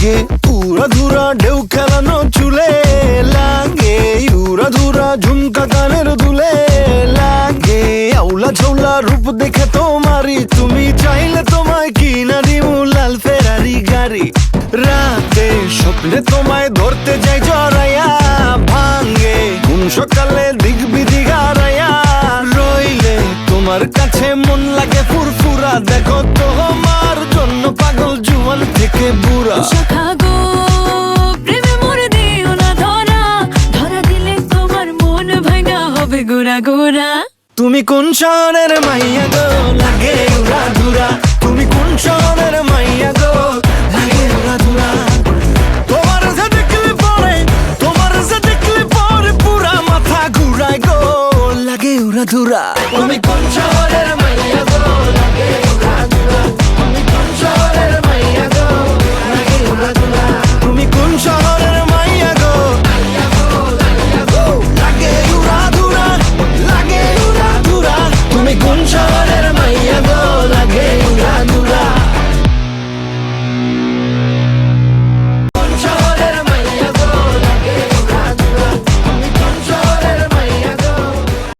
লাগে। উড়া ধুরা ঢেউ খেলানো চুলে লাগে। উড়া ধুরা ঝুমকা কানের দুলে লাগে। আউলা ঝৌলা রূপ দেখে তোমারি তুমি চাইলে তোমায় কিনা দিমু লাল ফেরারি গাড়ি। রাতে স্বপ্নে তোমায় ধরতে যাই জড়াইয়া ভাঙ্গে ঘুম সকালে দিক বিদিক হারাইয়া রইলে তোমার কাছে মন লাগে ফুরফুরা। দেখো তোমার জন্য পাগল জুয়ান থেকে বুড়া। গুড়া তুমি কোন শহরের মাইয়া গো? লাগে উড়া ধুরা। তুমি কোন শহরের মাইয়া গো? লাগে যে যে মাথা লাগে ধুরা। তুমি কোন শহরের মাইয়া গো? লাগে